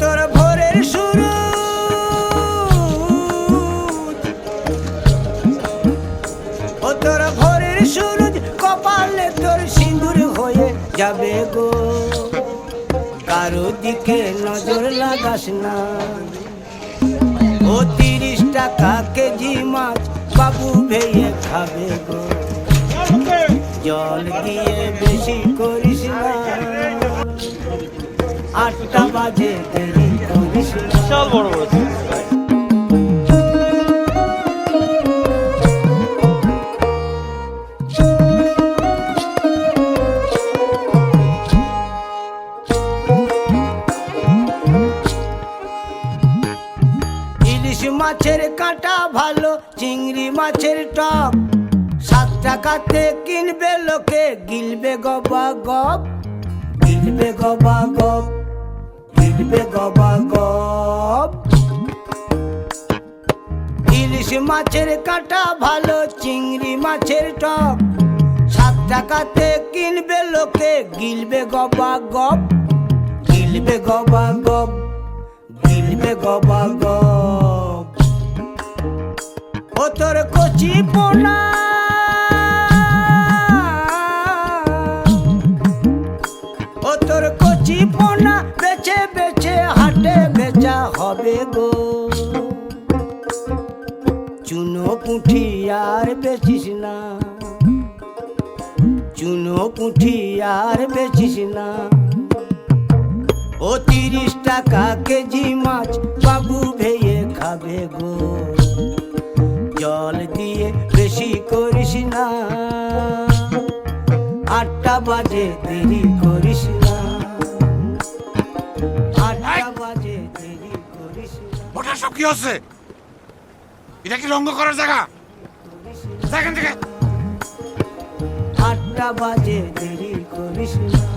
তোর ভোরের শুরু। ও তোর ভোরের শুরু, কপালে হয়ে যাবে গো। কারও দিকে নজর লাগাস না। ও তিরিশ টাকা কেজি মাছ বাবু ভেয়ে খাবে গো। জল দিয়ে বেশি করিস না। আটটা বাজে দেরি করিস বিশাল বড় বড় ইলিশ মাছের কাঁটা ভালো চিংড়ি মাছের টক। সাত টাকাতে কিনবে লোকে গিলবে গবা গপ গিলবে গবা গপ। গবা গপ। ইলিশ মাছের কাঁটা ভালো, চিংড়ি মাছের টক। সাত টাকাতে কিনবে লোকে, গিলবে গবা গপ। গিলবে গবা গপ, গিলবে গবা না। চুনো পুঁঠি আর বেচিস না। ও তিরিশ টাকা কেজি মাছ বাবু ভেয়ে খাবে গো। জল দিয়ে বেশি করিস না। আটটা বাজে দেরি করিস না। আটটা বাজে দেরি করিস না। ওটা সব কি হচ্ছে? এটা কি রঙ্গ করার জায়গা? আটটা বাজে দেরি করিস না।